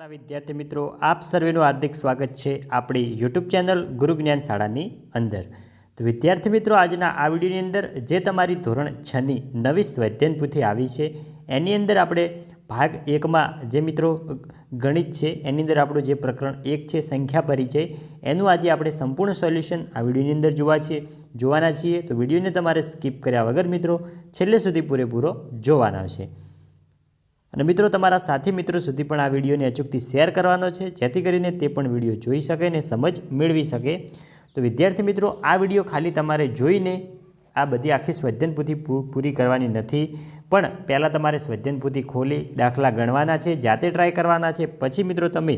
વાલા વિદ્યાર્થી મિત્રો, આપ સર્વેનું હાર્દિક સ્વાગત છે આપણી યુટ્યુબ ચેનલ ગુરુ જ્ઞાન શાળાની અંદર. તો વિદ્યાર્થી મિત્રો, આજના આ વિડીયોની અંદર જે તમારી ધોરણ છની નવી સ્વૈધ્યન પૂથી આવી છે, એની અંદર આપણે ભાગ એકમાં જે મિત્રો ગણિત છે, એની અંદર આપણું જે પ્રકરણ એક છે, સંખ્યા પરિચય, એનું આજે આપણે સંપૂર્ણ સોલ્યુશન આ વિડીયોની અંદર જોવા છીએ જોવાના છીએ. તો વિડીયોને તમારે સ્કીપ કર્યા વગર મિત્રો, છેલ્લે સુધી પૂરેપૂરો જોવાના છે. અને મિત્રો, તમારા સાથી મિત્રો સુધી પણ આ વિડીયોને અચૂકથી શેર કરવાનો છે. જેથી કરીને તે પણ વીડિયો જોઈ શકે અને સમજ મેળવી શકે. તો વિદ્યાર્થી મિત્રો, આ વીડિયો ખાલી તમારે જોઈને આ બધી આખી સ્વધ્યન પોથી પૂરી કરવાની નથી. પણ પહેલાં તમારે સ્વધ્યન પોથી ખોલી દાખલા ગણવાના છે, જાતે ટ્રાય કરવાના છે. પછી મિત્રો, તમે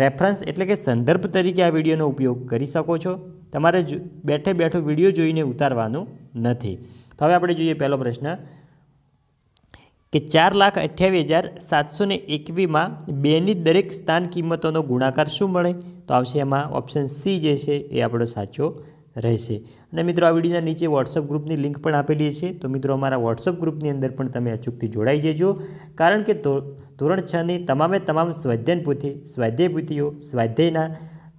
રેફરન્સ એટલે કે સંદર્ભ તરીકે આ વિડીયોનો ઉપયોગ કરી શકો છો. તમારે બેઠે બેઠો વીડિયો જોઈને ઉતારવાનું નથી. તો હવે આપણે જોઈએ પહેલો પ્રશ્ન. કે ચાર લાખ અઠ્યાવીસ હજાર સાતસો ને એકવીમાં બેની દરેક સ્થાન કિંમતોનો ગુણાકાર શું મળે? તો આવશે એમાં ઓપ્શન સી જે છે એ આપણો સાચો રહેશે. અને મિત્રો, આ વિડીયોના નીચે વોટ્સઅપ ગ્રુપની લિંક પણ આપેલી છે. તો મિત્રો, અમારા વોટ્સઅપ ગ્રુપની અંદર પણ તમે અચૂકથી જોડાઈ જજો. કારણ કે ધોરણ છની તમામે તમામ સ્વાધ્યાયન પોથી, સ્વાધ્યાય પોથીઓ, સ્વાધ્યાયના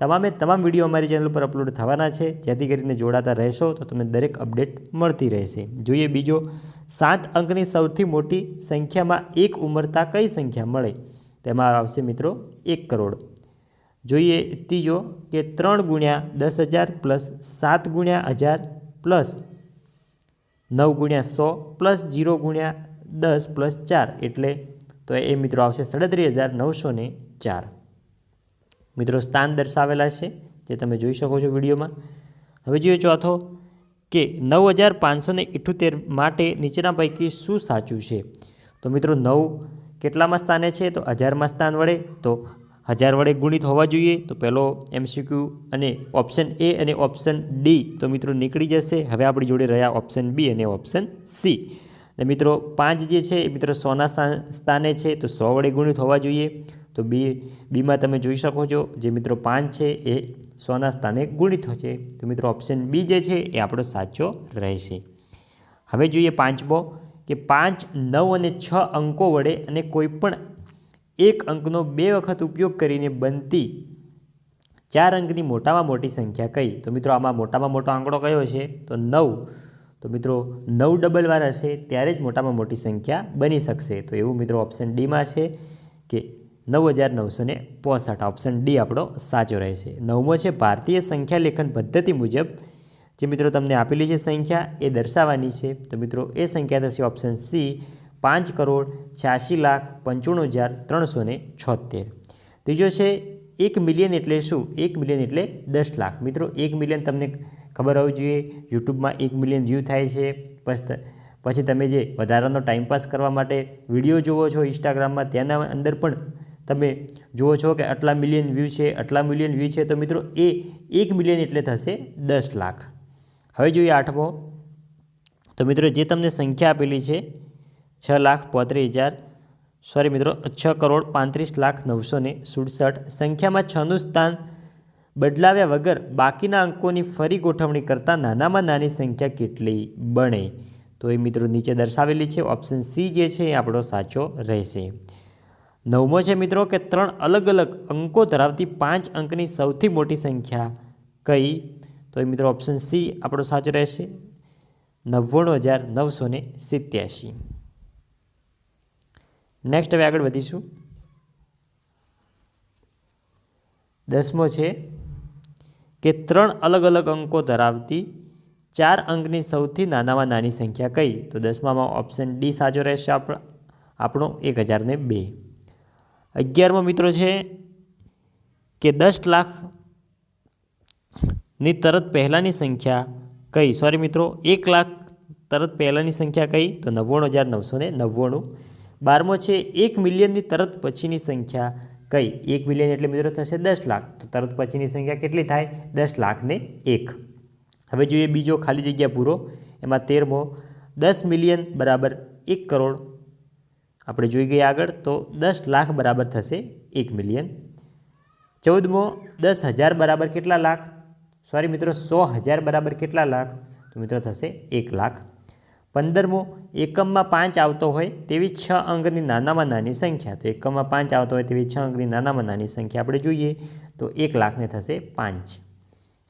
તમામે તમામ વીડિયો અમારી ચેનલ પર અપલોડ થવાના છે. જેથી કરીને જોડાતા રહેશો તો તમને દરેક અપડેટ મળતી રહેશે. જોઈએ બીજો, સાત અંકની સૌથી મોટી સંખ્યામાં એક ઉમરતા કઈ સંખ્યા મળે? તેમાં આવશે મિત્રો, એક કરોડ. જોઈએ ત્રીજો, કે ત્રણ ગુણ્યા દસ હજાર પ્લસ સાત ગુણ્યા હજાર પ્લસ નવ ગુણ્યા સો પ્લસ જીરો ગુણ્યા દસ પ્લસ ચાર. એટલે તો એ મિત્રો આવશે સડત્રીસ હજાર નવસો ને ચાર. મિત્રો, સ્થાન દર્શાવેલા છે, જે તમે જોઈ શકો છો વિડીયોમાં. હવે જોઈએ ચોથો, કે નવ હજાર પાંચસો ઇઠ્યોતેર માટે નીચેના પૈકી શું સાચું છે? તો મિત્રો, નવ કેટલામાં સ્થાને છે? તો હજારમાં સ્થાન વડે. તો હજાર વડે ગુણિત હોવા જોઈએ. તો પહેલો એમસીક્યુ અને ઓપ્શન એ અને ઓપ્શન ડી તો મિત્રો નીકળી જશે. હવે આપણી જોડે રહ્યા ઓપ્શન બી અને ઓપ્શન સી અને મિત્રો, પાંચ જે છે, એ મિત્રો સોના સ્થાને છે, તો સો વડે ગુણિત હોવા જોઈએ. તો બી, બીમાં તમે જોઈ શકો છો, જે મિત્રો પાંચ છે, એ સોના સ્થાને ગુણિત છે. તો મિત્રો ઓપ્શન બી જે છે, એ આપણો સાચો રહેશે. હવે જોઈએ પાંચમો, કે પાંચ, નવ અને છ અંકો વડે અને કોઈપણ એક અંકનો બે વખત ઉપયોગ કરીને બનતી ચાર અંકની મોટામાં મોટી સંખ્યા કઈ? તો મિત્રો, આમાં મોટામાં મોટો આંકડો કયો છે? તો નવ. તો મિત્રો નવ ડબલ વાર હશે ત્યારે જ મોટામાં મોટી સંખ્યા બની શકશે. તો એવું મિત્રો ઓપ્શન ડીમાં છે કે નવ હજાર નવસો ને પોસઠ. ઓપ્શન ડી આપણો સાચો રહેશે. નવમો છે, ભારતીય સંખ્યા લેખન પદ્ધતિ મુજબ, જે મિત્રો તમને આપેલી છે સંખ્યા, એ દર્શાવવાની છે. તો મિત્રો, એ સંખ્યા થશે ઓપ્શન સી પાંચ કરોડ છ્યાસી લાખ પંચાણું હજાર ત્રણસો ને છોતેર ત્રીજો છે, એક મિલિયન એટલે શું? એક મિલિયન એટલે દસ લાખ. મિત્રો, એક મિલિયન તમને ખબર હોવી જોઈએ, યુટ્યુબમાં એક મિલિયન વ્યૂ થાય છે. પછી પછી તમે જે વધારાનો ટાઈમપાસ કરવા માટે વીડિયો જુઓ છો ઇન્સ્ટાગ્રામમાં તેના અંદર પણ તમે જુઓ છો કે આટલા મિલિયન વ્યૂ છે, આટલા મિલિયન વ્યૂ છે, તો મિત્રો એ એક મિલિયન એટલે થશે દસ લાખ. હવે જોઈએ આઠમો. તો મિત્રો જે તમને સંખ્યા આપેલી છે, છ લાખ પોત્રીસ હજાર સોરી મિત્રો, છ કરોડ પાંત્રીસ લાખ નવસો ને સુડસઠ. સંખ્યામાં છનું સ્થાન બદલાવ્યા વગર બાકીના અંકોની ફરી ગોઠવણી કરતાં નાનામાં નાની સંખ્યા કેટલી બને? તો એ મિત્રો નીચે દર્શાવેલી છે. ઓપ્શન સી જે છે એ આપણો સાચો રહેશે. નવમો છે મિત્રો કે ત્રણ અલગ અલગ અંકો ધરાવતી પાંચ અંકની સૌથી મોટી સંખ્યા કઈ? તો એ મિત્રો ઓપ્શન સી આપણો સાચો રહેશે. નવ્વાણું હજાર નવસો ને સિત્યાસી. નેક્સ્ટ હવે આગળ વધીશું. દસમો છે કે ત્રણ અલગ અલગ અંકો ધરાવતી ચાર અંકની સૌથી નાનામાં નાની સંખ્યા કઈ? તો દસમામાં ઓપ્શન ડી સાચો રહેશે આપ- આપણો એક હજારને બે. અગિયારમો મિત્રો છે કે દસ લાખની તરત પહેલાંની સંખ્યા કઈ? સોરી મિત્રો, એક લાખ તરત પહેલાંની સંખ્યા કઈ? તો નવ્વાણું હજાર નવસો ને નવ્વાણું. બારમો છે એક મિલિયનની તરત પછીની સંખ્યા કઈ? એક મિલિયન એટલે મિત્રો થશે દસ લાખ. તો તરત પછીની સંખ્યા કેટલી થાય? દસ લાખને એક. હવે જોઈએ બીજો ખાલી જગ્યા પૂરો. એમાં તેરમો, દસ મિલિયન બરાબર એક કરોડ. આપણે જોઈ ગયા આગળ તો દસ લાખ બરાબર થશે એક મિલિયન ચૌદમો, દસ હજાર બરાબર કેટલા લાખ? સોરી મિત્રો, સો હજાર બરાબર કેટલા લાખ? તો મિત્રો થશે એક લાખ. પંદરમો એકમમાં પાંચ આવતો હોય તેવી છ અંકની નાનામાં નાની સંખ્યા. તો એકમમાં પાંચ આવતો હોય તેવી છ અંકની નાનામાં નાની સંખ્યા આપણે જોઈએ તો એક લાખને થશે પાંચ.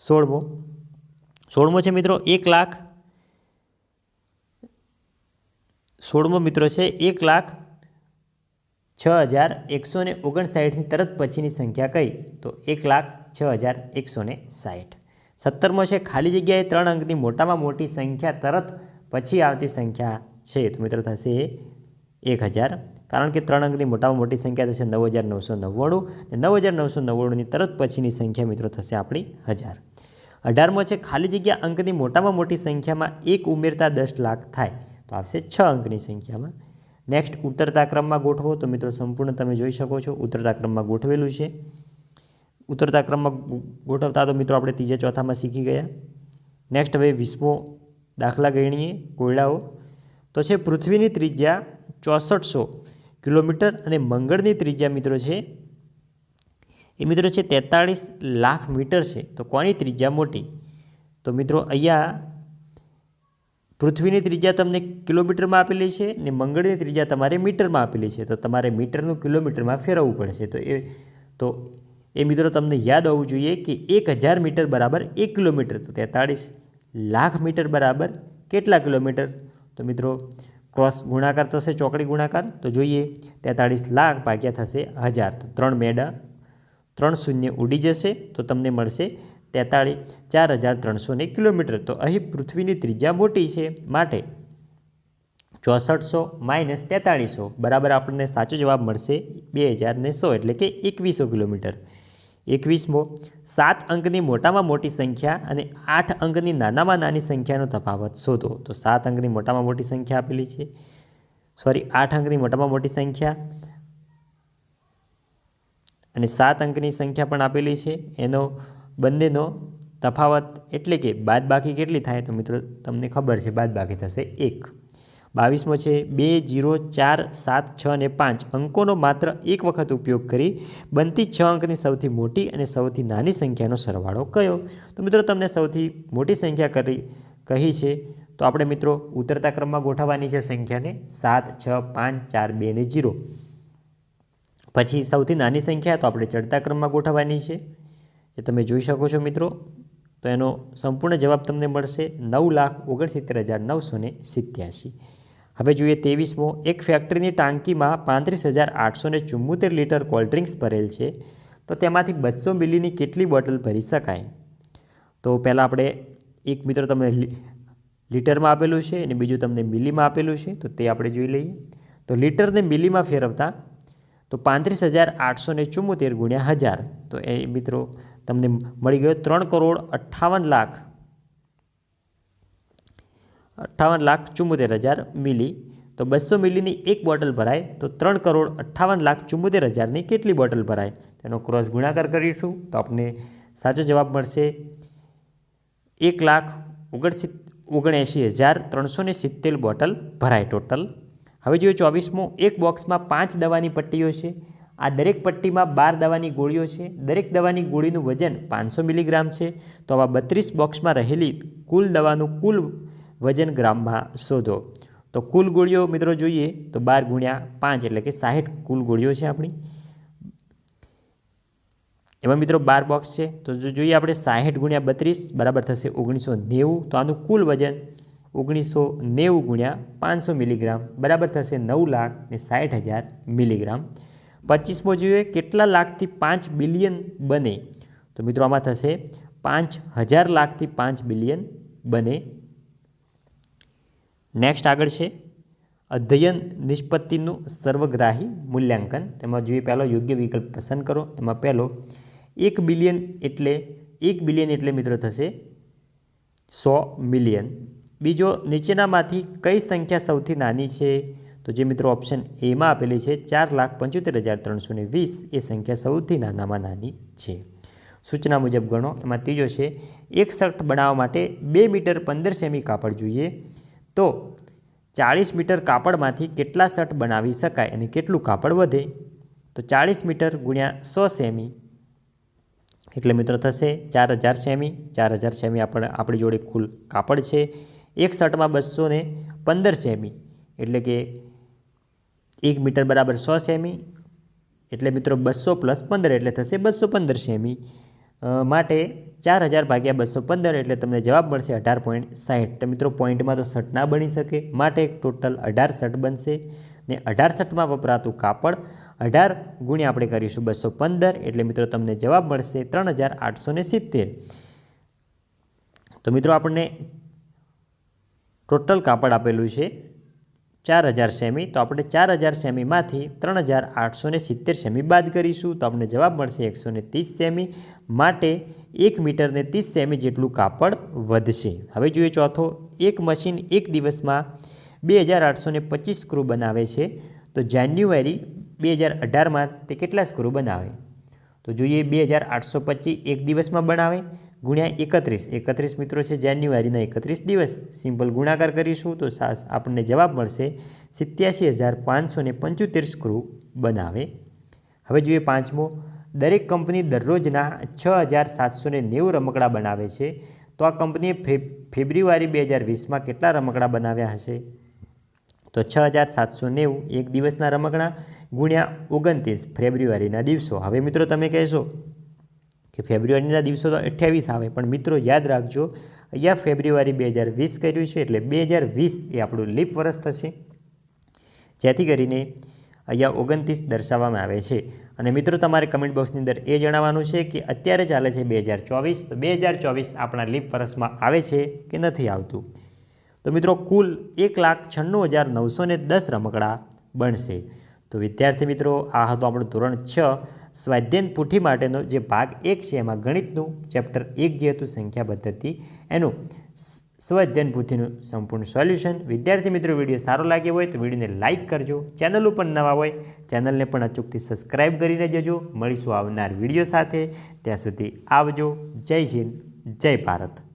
સોળમો સોળમો છે મિત્રો એક લાખ. સોળમો મિત્રો છે એક લાખ છ હજાર એકસો ને ઓગણસાઠની તરત પછીની સંખ્યા કઈ? તો એક લાખ છ હજાર એકસો ને સાઠ. સત્તરમો છે ખાલી જગ્યાએ ત્રણ અંકની મોટામાં મોટી સંખ્યા તરત પછી આવતી સંખ્યા છે. તો મિત્રો થશે એક હજાર. કારણ કે ત્રણ અંકની મોટામાં મોટી સંખ્યા થશે નવ હજાર નવસો નવ્વાણું નવ હજાર નવસો નવ્વાણુંની તરત પછીની સંખ્યા મિત્રો થશે આપણી હજાર. અઢારમો છે, ખાલી જગ્યા અંકની મોટામાં મોટી સંખ્યામાં એક ઉમેરતા દસ લાખ થાય. તો આવશે છ અંકની સંખ્યામાં. નેક્સ્ટ ઉતરતા ક્રમમાં ગોઠવો. તો મિત્રો સંપૂર્ણ તમે જોઈ શકો છો. ઉતરતા ક્રમમાં ગોઠવેલું છે. ઉતરતા ક્રમમાં ગોઠવતા તો મિત્રો આપણે ત્રીજા ચોથામાં શીખી ગયા. નેક્સ્ટ હવે વીસમો દાખલા ગણીએ કોયડાઓ તો છે પૃથ્વીની ત્રિજ્યા ચોસઠસો કિલોમીટર અને મંગળની ત્રિજ્યા મિત્રો છે, એ મિત્રો છે તેતાળીસ લાખ મીટર છે. તો કોની ત્રિજ્યા મોટી? તો મિત્રો અહીંયા પૃથ્વીની ત્રિજ્યા તમને કિલોમીટરમાં આપેલી છે ને મંગળની ત્રિજ્યા તમારે મીટરમાં આપેલી છે. તો તમારે મીટરનું કિલોમીટરમાં ફેરવવું પડશે. તો એ તો એ મિત્રો તમને યાદ હોવું જોઈએ કે એક હજાર મીટર બરાબર એક કિલોમીટર. તો તેતાળીસ લાખ મીટર બરાબર કેટલા કિલોમીટર? તો મિત્રો, ક્રોસ ગુણાકાર થશે, ચોકડી ગુણાકાર. તો જોઈએ, તેતાળીસ લાખ ભાગ્યા થશે હજાર. તો ત્રણ મેડા, ત્રણ શૂન્ય ઉડી જશે, તો તમને મળશે તેતાળીસ ચાર હજાર ત્રણસો ને કિલોમીટર. તો અહીં પૃથ્વીની ત્રિજ્યા મોટી છે માટે ચોસઠસો માઇનસ તેતાળીસો. બરાબર આપણને સાચો જવાબ મળશે બે હજાર સો, એટલે કે એકવીસો કિલોમીટર. એકવીસમો, સાત અંકની મોટામાં મોટી સંખ્યા અને આઠ અંકની નાનામાં નાની સંખ્યાનો તફાવત શોધો. તો સાત અંકની મોટામાં મોટી સંખ્યા આપેલી છે. સોરી આઠ અંકની મોટામાં મોટી સંખ્યા અને સાત અંકની સંખ્યા પણ આપેલી છે. એનો બંનેનો તફાવત એટલે કે બાદબાકી કેટલી થાય? તો મિત્રો, તમને ખબર છે, બાદબાકી થશે એક. બાવીસમો છે બે જીરો ચાર સાત છ અને પાંચ. અંકોનો માત્ર એક વખત ઉપયોગ કરી બનતી છ અંકની સૌથી મોટી અને સૌથી નાની સંખ્યાનો સરવાળો કયો? તો મિત્રો, તમને સૌથી મોટી સંખ્યા કરી, કહી છે. તો આપણે મિત્રો ઉતરતા ક્રમમાં ગોઠવવાની છે સંખ્યાને. સાત, છ, પાંચ, ચાર, બે ને જીરો. પછી સૌથી નાની સંખ્યા, તો આપણે ચડતા ક્રમમાં ગોઠવવાની છે. એ તમે જોઈ શકો છો મિત્રો. તો એનો સંપૂર્ણ જવાબ તમને મળશે નવ લાખ ઓગણસિત્તેર હજાર નવસો ને સિત્યાસી. હવે જોઈએ તેવીસમો એક ફેક્ટરીની ટાંકીમાં પાંત્રીસ હજાર આઠસો ને ચુમ્મોતેર લીટર કોલ્ડ્રિંક્સ ભરેલ છે. તો તેમાંથી બસો મિલીની કેટલી બોટલ ભરી શકાય? તો પહેલાં આપણે એક મિત્રો તમને લીટરમાં આપેલું છે અને બીજું તમને મિલીમાં આપેલું છે. તો તે આપણે જોઈ લઈએ. તો લીટરને મિલીમાં ફેરવતા તો પાંત્રીસ હજાર આઠસો ને ચુમ્મોતેર ગુણ્યા હજાર. તો એ મિત્રો તમને મળી ગયો ત્રણ કરોડ અઠ્ઠાવન લાખ અઠ્ઠાવન લાખ ચુંમોતેર હજાર મિલી. તો બસો મિલીની એક બોટલ ભરાય, તો ત્રણ કરોડ અઠ્ઠાવન લાખ ચુંમોતેર હજારની કેટલી બોટલ ભરાય? તેનો ક્રોસ ગુણાકાર કરીશું, તો આપણને સાચો જવાબ મળશે. એક લાખ ઓગણસિત્ ઓગણએંશી હજાર ત્રણસો ને સિત્તેર બોટલ ભરાય ટોટલ. હવે જોઈએ ચોવીસમો, એક બોક્સમાં પાંચ દવાની પટ્ટીઓ છે. આ દરેક પટ્ટીમાં બાર દવાની ગોળીઓ છે. દરેક દવાની ગોળીનું વજન પાંચસો મિલીગ્રામ છે. તો આવા બત્રીસ બોક્સમાં રહેલી કુલ દવાનું કુલ વજન ગ્રામમાં શોધો. તો કુલ ગોળીઓ મિત્રો જોઈએ તો બાર ગુણ્યા પાંચ એટલે કે સાહીઠ કુલ ગોળીઓ છે આપણી. એમાં મિત્રો બાર બોક્સ છે. તો જો જોઈએ આપણે સાહીઠ ગુણ્યા બત્રીસ બરાબર થશે ઓગણીસો નેવું. તો આનું કુલ વજન ઓગણીસો નેવું ગુણ્યા પાંચસો મિલીગ્રામ બરાબર થશે નવ લાખ ને સાઠ હજાર મિલીગ્રામ. પચીસમો જોઈએ કેટલા લાખથી પાંચ બિલિયન બને? તો મિત્રો આમાં થશે પાંચ હજાર લાખથી પાંચ બિલિયન બને. નેક્સ્ટ આગળ છે. અધ્યયન નિષ્પત્તિનું સર્વગ્રાહી મૂલ્યાંકન. તેમાં જોઈએ પહેલો યોગ્ય વિકલ્પ પસંદ કરો. એમાં પહેલો, એક બિલિયન એટલે, એક બિલિયન એટલે મિત્રો થશે સો મિલિયન. બીજો, નીચેનામાંથી કઈ સંખ્યા સૌથી નાની છે? તો જે મિત્રો ઓપ્શન એમાં આપેલી છે, ચાર લાખ પંચોતેર હજાર ત્રણસો ને વીસ. એ સંખ્યા સૌથી નાનામાં નાની છે. સૂચના મુજબ ગણો. એમાં ત્રીજો છે, એક શર્ટ બનાવવા માટે બે મીટર પંદર સેમી કાપડ જોઈએ. તો ચાળીસ મીટર કાપડમાંથી કેટલા શર્ટ બનાવી શકાય અને કેટલું કાપડ વધે? તો ચાળીસ મીટર ગુણ્યા સો સેમી. એટલે મિત્રો થશે ચાર હજાર સેમી. ચાર હજાર સેમી આપણે, આપણી જોડે કુલ કાપડ છે. એક શર્ટમાં બસો ને પંદર સેમી. એટલે કે એક મીટર બરાબર સો સેમી. એટલે મિત્રો બસો પ્લસ પંદર એટલે થશે બસો પંદર સેમી. માટે ચાર હજાર ભાગ્યા બસો પંદર એટલે તમને જવાબ મળશે અઢાર પોઈન્ટ સાહીઠ. તો મિત્રો, પોઈન્ટમાં તો શર્ટ ના બની શકે. માટે ટોટલ અઢાર શર્ટ બનશે. ને અઢાર શર્ટમાં વપરાતું કાપડ, અઢાર ગુણ્યા આપણે કરીશું બસો પંદર એટલે મિત્રો તમને જવાબ મળશે ત્રણ હજાર આઠસો ને સિત્તેર. તો મિત્રો, આપણને ટોટલ કાપડ આપેલું છે ચાર હજાર સેમી, તો આપણે ચાર હજાર સેમીમાંથી ત્રણ હજાર આઠસો સિત્તેર સેમી બાદ કરીશું. તો આપણને જવાબ મળશે એકસો ત્રીસ સેમી. માટે એક મીટરને ત્રીસ સેમી જેટલું કાપડ વધશે. હવે જોઈએ ચોથો, એક મશીન એક દિવસમાં બે હજાર આઠસો પચીસ સ્ક્રૂ બનાવે છે. તો જાન્યુઆરી બે હજાર અઢારમાં તે કેટલા સ્ક્રૂ બનાવે? તો જોઈએ બે હજાર આઠસો પચીસ એક દિવસમાં બનાવે. ગુણ્યા એકત્રીસ. એકત્રીસ મિત્રો છે જાન્યુઆરીના એકત્રીસ દિવસ. સિમ્પલ ગુણાકાર કરીશું તો સાસ આપણને જવાબ મળશે સિત્યાસી હજાર પાંચસો ને પંચોતેર સ્ક્રૂ બનાવે. હવે જોઈએ પાંચમો. દરેક કંપની દરરોજના છ હજાર સાતસો ને નેવું રમકડા બનાવે છે. તો આ કંપનીએ ફે, ફેબ્રુઆરી બે હજાર વીસમાં કેટલા રમકડા બનાવ્યા હશે? તો છ હજાર સાતસો નેવું એક દિવસના રમકડા ગુણ્યા ઓગણત્રીસ ફેબ્રુઆરીના દિવસો. હવે મિત્રો તમે કહેશો કે ફેબ્રુઆરીના દિવસો તો અઠ્યાવીસ આવે, પણ મિત્રો યાદ રાખજો, અહીંયા ફેબ્રુઆરી બે હજાર વીસ કર્યું છે, એટલે બે હજાર વીસ એ આપણું લીપ વર્ષ થશે. જેથી કરીને અહીંયા ઓગણત્રીસ દર્શાવવામાં આવે છે. અને મિત્રો તમારે કમેન્ટ બોક્સની અંદર એ જણાવવાનું છે કે અત્યારે ચાલે છે બે હજાર ચોવીસ, તો બે હજાર ચોવીસ આપણા લીપ વર્ષમાં આવે છે કે નથી આવતું? તો મિત્રો કુલ એક લાખ છન્નું હજાર નવસો દસ રમકડા બનશે. તો વિદ્યાર્થી મિત્રો, આ હતું આપણું ધોરણ છ. સ્વાધ્યાયન પુઠી માટેનો જે ભાગ એક છે, એમાં ગણિતનું ચેપ્ટર એક જે હતું, સંખ્યા પદ્ધતિ, એનું સ્વાધ્યાયન પુથીનું સંપૂર્ણ સોલ્યુશન વિદ્યાર્થી મિત્રો, વીડિયો સારો લાગ્યો હોય તો વિડીયોને લાઇક કરજો. ચેનલ ઉપર નવા હોય ચેનલને પણ અચૂકથી સબસ્ક્રાઇબ કરીને જજો. મળીશું આવનાર વીડિયો સાથે. ત્યાં સુધી આવજો. જય હિન્દ, જય ભારત.